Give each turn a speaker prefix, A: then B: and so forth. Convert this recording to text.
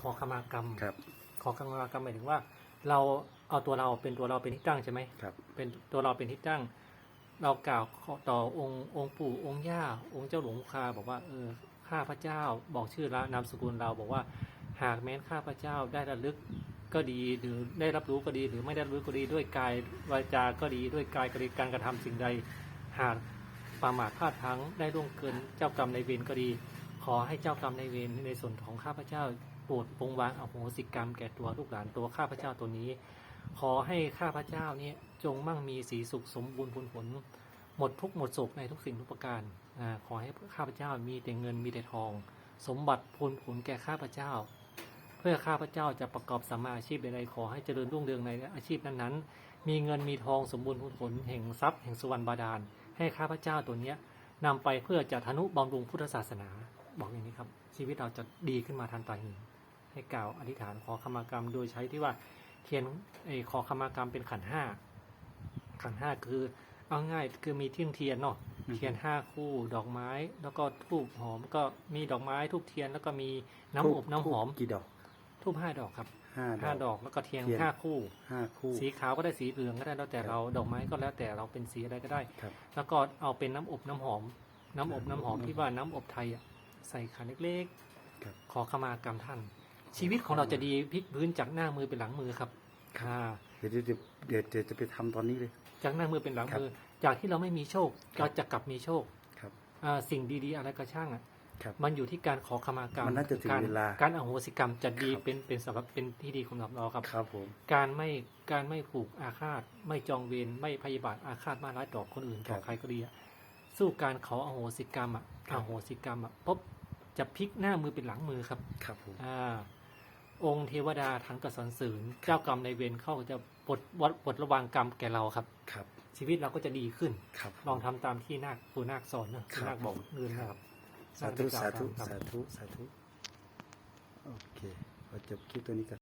A: ขอขมากรรม
B: ครับ
A: ขอขมากรรมหมายถึงว่า เราเอาตัวเราเป็นตัวเราเป็นที่ตั้งใช่ไหม
B: ครับ
A: เป็นตัวเราเป็นที่ตั้ง เรากล่าวขอต่อองค์องค์ปู่องค์ย่า องค์เจ้าหลวงคาบอกว่าเออข้าพระเจ้าบอกชื่อละนามสกุลเราบอกว่า หากแม้นข้าพระเจ้าได้ระลึกก็ดีหรือได้รับรู้ก็ดีหรือไม่ได้รับรู้ก็ดีด้วยกายวาจาก็ดีด้วยกายก็ดีการกระทำสิ่งใด หากประมาทพลาดพลั้งได้ล่วงเกินเจ้ากรรมในายเวรก็ดีข อให้เจ้ากรรมในเวรในส่วนของข้าพเจ้าโปรดปรงวางอโหสิกรรมแก่ตัวลูกหลานตัวข้าพเจ้าตัวนี้ ขอให้ข้าพเจ้านี่ยจงมั่งมีสีสุขสมบูรณ์ผลผล หมดทุกหมดโศกในทุกสิ่งทุกประการอาขอให้ข้าพเจ้ามีแต่เงินมีแต่ทอง สมบัติพูนผลแก่ข้าพเจ้า เพื่อข้าพเจ้าจะประกอบสัมมาอาชีพใดๆขอให้เจริญรุ่งเรืองในอาชีพนั้นๆ มีเงินมีทองสมบูรณ์ผลผลแห่งทรัพย์แห่งสุวรรณบาดาลให้ข้าพเจ้าตัวเนี้ยนำไปเพื่อจะทนุบำรุงพุทธศาสนา บอกอย่างนี้ครับ ชีวิตเราจะดีขึ้นมาทันตาเห็นให้กล่าวอธิษฐานขอขมากรรมโดยใช้ที่ว่าเทียนเออขอขมากรรมเป็นขันธ์ห้าขันธ์ห้าคือเอาง่ายคือมีเทียนเทียนเนาะ
B: อืม
A: เทียนห้าคู่ดอกไม้ แล้วก็ทูบหอม ก็มีดอกไม้ทูบเทียนแล้วก็มีน้ำอบน้ำหอม
B: กี่ดอก
A: ทูบห้าดอกครับ
B: ห้า
A: ห้า
B: ด
A: ด
B: อก
A: อกแล้วก็เทียน
B: เทียน
A: ห้าคู่
B: ห้าคู่
A: สีขาวก็ได้สีเหลืองก็ได้แล้วแต่เราดอกไม้ก็แล้วแต่เราเป็นสีอะไรก็ได้
B: ครับ
A: แล้วก็เอาเป็นน้ำอบน้ำหอม น้ำอบน้ำหอม
B: น้ำอบ
A: ที่ว่าน้ำอบไทยอะ ใส่ขันเล็ก
B: ครับ
A: ๆ ขอขมากรรมท่าน ชีวิตของเราจะดีพลิกพื้นจากหน้ามือเป็นหลังมือครับค่ะ
B: เดี๋ยวเดี๋ยวเดี๋ยวเดี๋ยวเดี๋ยวจะไปทำตอนนี้เลย
A: จากหน้ามือเป็นหลัง
B: ครับ
A: มือ จากที่เราไม่มีโชค
B: ครับ
A: เราจะกลับมีโชค
B: ครับ
A: อ่าสิ่งดีๆอะไรก็ช่างอะ
B: ครับ
A: มันอยู่ที่การขอขมากรรม
B: มันน่าจะถึง
A: การ
B: เวลา
A: การอโหสิกรรมจะดี
B: ครับ
A: เป็นเป็นสำหรับเป็นที่ดีของเราครับ
B: ครับผม
A: การไม่การไม่ผูกอาฆาต ไม่จองเวรไม่พยาบาทอาฆาตมาร้ายต่อคนอื่นต่อใครก็ดีอะสู้การขออโหสิกรรมอะอโหสิกรรมอะปุ๊บ จะพลิกหน้ามือเป็นหลังมือครับ
B: ครับผม
A: อ่าองค์เทวดาทั้งกระสรรเสริญเจ้ากรรมในายเวรเข้าจะปลดวัดปลดระวางกรรมแก่เราครับ
B: ครับ
A: ชีวิตเราก็จะดีขึ้น
B: ครับ
A: ลองทำตามที่นาคปู่นาคสอนนะ
B: ครับ
A: นาคบอกเงินนะครับ
B: สาธุ
A: นาค
B: สาธุ
A: ครับ
B: สาธุ สาธุ โอเคเราจบคลิปตัวนี้กัน